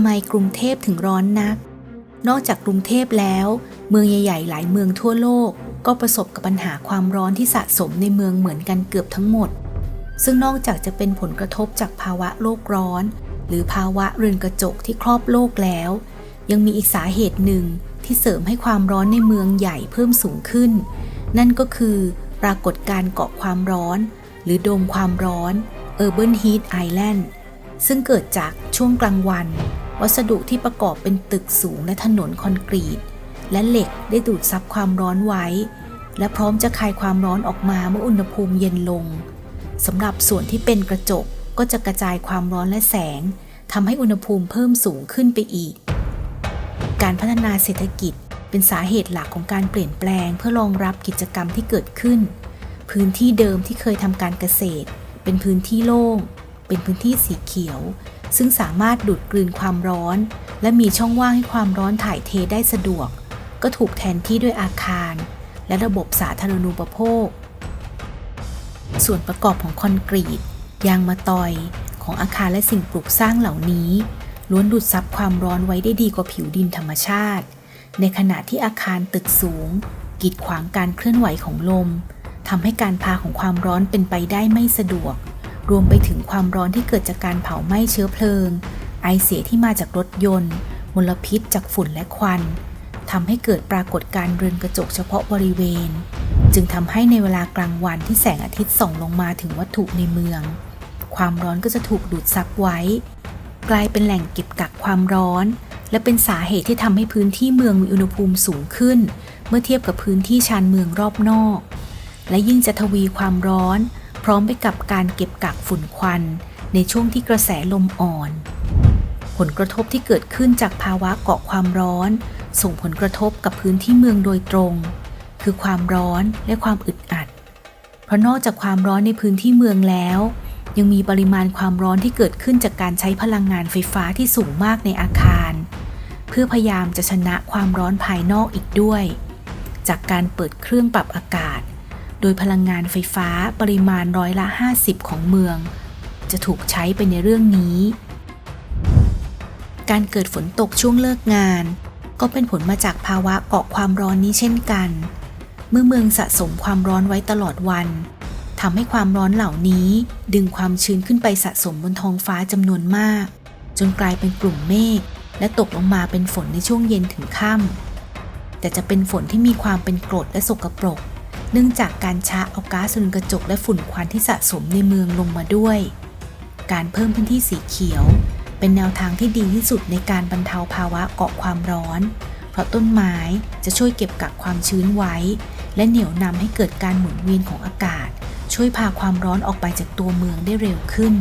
ำไมกรุงเทพถึงร้อนนัก นอกจากกรุงเทพแล้ว เมืองใหญ่ๆ หลายเมืองทั่วโลก ก็ประสบกับปัญหาความร้อนที่สะสมในเมืองเหมือนกันเกือบทั้งหมด ซึ่งนอกจากจะเป็นผลกระทบจากภาวะโลกร้อน หรือภาวะเรือนกระจกที่ครอบโลกแล้ว ยังมีอีกสาเหตุหนึ่งที่เสริมให้ความร้อนในเมืองใหญ่เพิ่มสูงขึ้น นั่นก็คือปรากฏการณ์เกาะความร้อน หรือโดมความร้อน Urban Heat Island ซึ่งเกิดจากช่วงกลางวัน วัสดุที่ประกอบเป็นตึกสูงและถนนคอนกรีต และเหล็กได้ดูดซับความร้อนไว้ และพร้อมจะคายความร้อนออกมาเมื่ออุณหภูมิเย็นลงสำหรับส่วนที่เป็นกระจกก็จะกระจายความร้อนและแสงทำให้อุณหภูมิเพิ่มสูงขึ้นไปอีก การพัฒนาเศรษฐกิจเป็นสาเหตุหลักของการเปลี่ยนแปลงเพื่อรองรับกิจกรรมที่เกิดขึ้น พื้นที่เดิมที่เคยทำการเกษตร เป็นพื้นที่โล่ง เป็นพื้นที่สีเขียว ซึ่งสามารถดูดกลืนความร้อน และมีช่องว่างให้ความร้อนถ่ายเทได้สะดวก ก็ถูกแทนที่ด้วยอาคาร และระบบสาธารณูปโภค ส่วนประกอบของคอนกรีต ยางมะตอยของอาคารและสิ่งปลูกสร้างเหล่านี้ ล้วนดูดซับความร้อนไว้ได้ดีกว่าผิวดินธรรมชาติ ในขณะที่อาคารตึกสูง กีดขวางการเคลื่อนไหวของลมทำให้การพาของความร้อนเป็นไปได้ไม่สะดวก รวมไปถึงความร้อนที่เกิดจากการเผาไหม้เชื้อเพลิง ไอเสียที่มาจากรถยนต์ มลพิษจากฝุ่นและควันทำให้เกิดปรากฏการณ์เรือนกระจกเฉพาะบริเวณ จึงทำให้ในเวลากลางวันที่แสงอาทิตย์ส่องลงมาถึงวัตถุในเมือง ความร้อนก็จะถูกดูดซับไว้ กลายเป็นแหล่งเก็บกักความร้อน และเป็นสาเหตุที่ทำให้พื้นที่เมืองมีอุณหภูมิสูงขึ้น เมื่อเทียบกับพื้นที่ชานเมืองรอบนอก และยิ่งจะทวีความร้อน พร้อมไปกับการเก็บกักฝุ่นควัน ในช่วงที่กระแสลมอ่อน ผลกระทบที่เกิดขึ้นจากภาวะเกาะความร้อน ส่งผลกระทบกับพื้นที่เมืองโดยตรง คือความร้อนและความอึดอัด เพราะนอกจากความร้อนในพื้นที่เมืองแล้ว ยังมีปริมาณความร้อนที่เกิดขึ้นจากการใช้พลังงานไฟฟ้าที่สูงมากในอาคาร เพื่อพยายามจะชนะความร้อนภายนอกอีกด้วย จากการเปิดเครื่องปรับอากาศ โดยพลังงานไฟฟ้าปริมาณร้อยละ 50 ของเมือง จะถูกใช้ไปในเรื่องนี้ การเกิดฝนตกช่วงเลิกงาน ก็เป็นผลมาจากภาวะเกาะความร้อนนี้เช่นกัน เมื่อเมืองสะสมความร้อนไว้ตลอดวันทำให้ความร้อนเหล่านี้ดึงความชื้นขึ้นไปสะสมบนท้องฟ้าจำนวนมาก จนกลายเป็นกลุ่มเมฆและตกลงมาเป็นฝนในช่วงเย็นถึงค่ำแต่จะเป็นฝนที่มีความเป็นกรดและสกปรก เนื่องจากการชะเอาก๊าซเรือนกระจกและฝุ่นควันที่สะสมในเมืองลงมาด้วย การเพิ่มพื้นที่สีเขียว เป็นแนวทางที่ดีที่สุดในการบรรเทาภาวะเกาะความร้อน เพราะต้นไม้จะช่วยเก็บกักความชื้นไว้ และเหนี่ยวนำให้เกิดการหมุนเวียนของอากาศ ช่วยพาความร้อนออกไปจากตัวเมืองได้เร็วขึ้น